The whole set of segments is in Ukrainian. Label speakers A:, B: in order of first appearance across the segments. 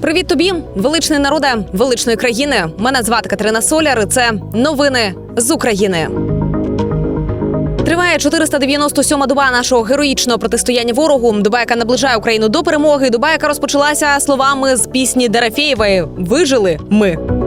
A: Привіт тобі, величний народе величної країни. Мене звати Катерина Соляр. і Це новини з України. Триває 497-ма доба нашого героїчного протистояння ворогу. Доба, яка наближає Україну до перемоги. Доба, яка розпочалася словами з пісні Дерафєєвої Вижили ми.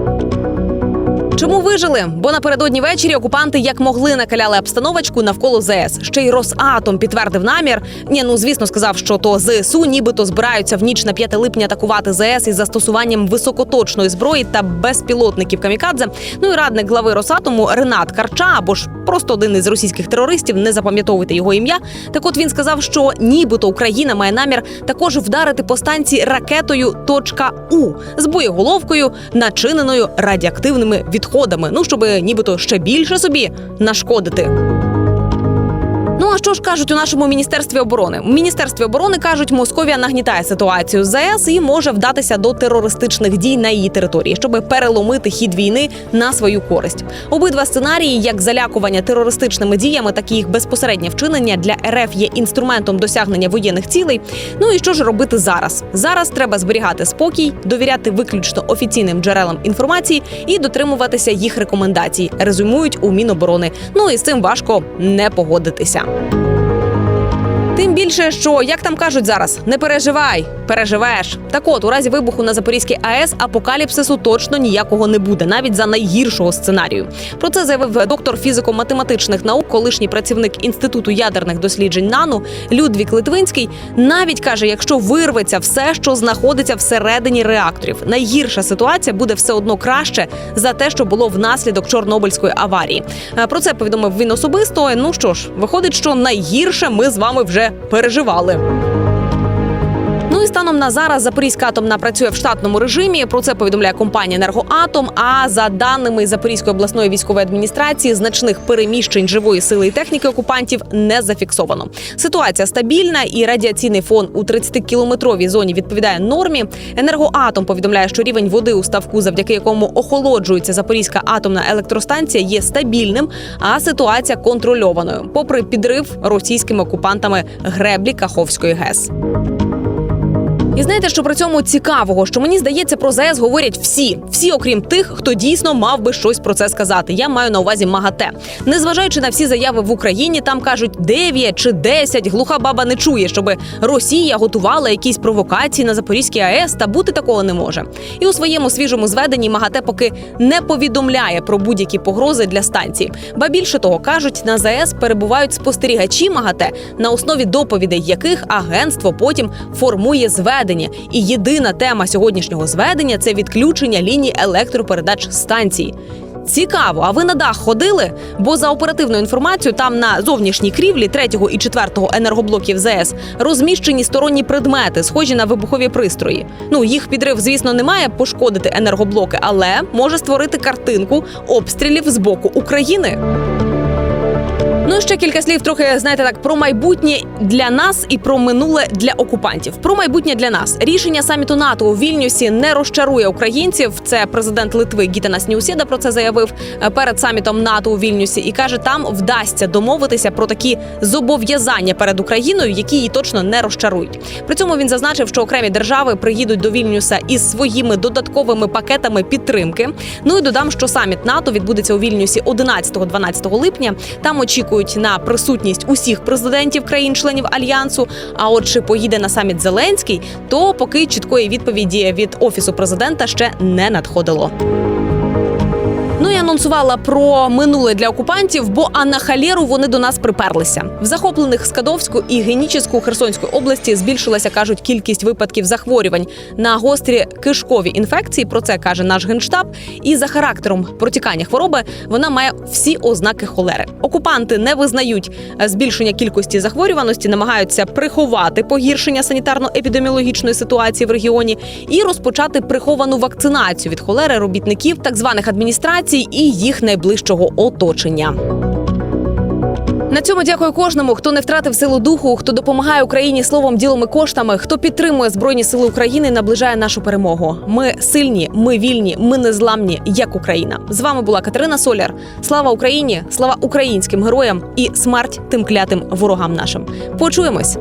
A: Чому вижили? Бо напередодні ввечері окупанти як могли накаляли обстановочку навколо ЗС. Ще й Росатом підтвердив намір. Ні, ну звісно, сказав, що то ЗСУ нібито збираються в ніч на 5 липня атакувати ЗС із застосуванням високоточної зброї та безпілотників камікадзе. Ну і радник глави Росатому Ренат Карча або ж просто один із російських терористів. Не запам'ятовуйте його ім'я. Так, от він сказав, що нібито Україна має намір також вдарити по станції ракетою «Точка У з боєголовкою, начиненою радіоактивними відходами. Ну щоб нібито ще більше собі нашкодити. Ну а що ж кажуть у нашому міністерстві оборони? У міністерстві оборони кажуть, Московія нагнітає ситуацію з ЗАЕС і може вдатися до терористичних дій на її території, щоб переломити хід війни на свою користь. Обидва сценарії, як залякування терористичними діями, так і їх безпосереднє вчинення для РФ є інструментом досягнення воєнних цілей. Ну і що ж робити зараз? Зараз треба зберігати спокій, довіряти виключно офіційним джерелам інформації і дотримуватися їх рекомендацій. Резюмують у Міноборони. Ну і з цим важко не погодитися. Тим більше, що як там кажуть зараз, не переживай, переживеш. Так от, у разі вибуху на Запорізькій АЕС апокаліпсису точно ніякого не буде, навіть за найгіршого сценарію. Про це заявив доктор фізико-математичних наук, колишній працівник інституту ядерних досліджень НАНУ Людвік Литвинський. Навіть каже, якщо вирветься все, що знаходиться всередині реакторів, найгірша ситуація буде все одно краще за те, що було внаслідок Чорнобильської аварії. Е, Про це повідомив він особисто. Ну що ж, виходить, що найгірше ми з вами вже переживали. І станом на зараз Запорізька атомна працює в штатному режимі. Про це повідомляє компанія Енергоатом. А за даними Запорізької обласної військової адміністрації, значних переміщень живої сили і техніки окупантів не зафіксовано. Ситуація стабільна і радіаційний фон у 30-кілометровій зоні відповідає нормі. Енергоатом повідомляє, що рівень води у ставку, завдяки якому охолоджується Запорізька атомна електростанція, є стабільним, а ситуація контрольованою, попри підрив російськими окупантами греблі Каховської ГЕС. І знаєте, що при цьому цікавого, що мені здається, про ЗАЕС говорять всі, всі, окрім тих, хто дійсно мав би щось про це сказати. Я маю на увазі МАГАТЕ. Незважаючи на всі заяви в Україні, там кажуть 9 чи 10, глуха баба не чує, щоб Росія готувала якісь провокації на Запорізькій АЕС, та бути такого не може. І у своєму свіжому зведенні МАГАТЕ поки не повідомляє про будь-які погрози для станції. Ба більше того, кажуть, на ЗАЕС перебувають спостерігачі МАГАТЕ, на основі доповідей яких агентство потім формує зведення. І єдина тема сьогоднішнього зведення це відключення ліній електропередач станції. Цікаво, а ви на дах ходили? Бо за оперативною інформацією, там на зовнішній крівлі третього і четвертого енергоблоків ЗС розміщені сторонні предмети, схожі на вибухові пристрої. Ну їх підрив, звісно, не має пошкодити енергоблоки, але може створити картинку обстрілів з боку України. Ну і ще кілька слів, трохи знаєте так про майбутнє для нас і про минуле для окупантів. Про майбутнє для нас рішення саміту НАТО у Вільнюсі не розчарує українців. Це президент Литви Гітанас Ньюсєда про це заявив е, перед самітом НАТО у Вільнюсі і каже, там вдасться домовитися про такі зобов'язання перед Україною, які її точно не розчарують. При цьому він зазначив, що окремі держави приїдуть до Вільнюса із своїми додатковими пакетами підтримки. Ну і додам, що саміт НАТО відбудеться у Вільнюсі 11-12 липня. Там очікують на присутність усіх президентів країн-членів альянсу. А от чи поїде на саміт Зеленський, то поки чіткої відповіді від офісу президента ще не надходило. Ну і анонсувала про минуле для окупантів, бо а на халєру вони до нас приперлися. В захоплених Скадовську і Генічеську Херсонської області збільшилася, кажуть, кількість випадків захворювань на гострі кишкові інфекції. Про це каже наш генштаб. І за характером протікання хвороби вона має всі ознаки холери. Окупанти не визнають збільшення кількості захворюваності, намагаються приховати погіршення санітарно-епідеміологічної ситуації в регіоні і розпочати приховану вакцинацію від холери робітників так званих адміністрацій і їх найближчого оточення. На цьому дякую кожному, хто не втратив силу духу, хто допомагає Україні словом, ділом і коштами, хто підтримує збройні сили України, і наближає нашу перемогу. Ми сильні, ми вільні, ми незламні, як Україна. З вами була Катерина Соляр. Слава Україні! Слава українським героям і смерть тим клятим ворогам нашим. Почуємось.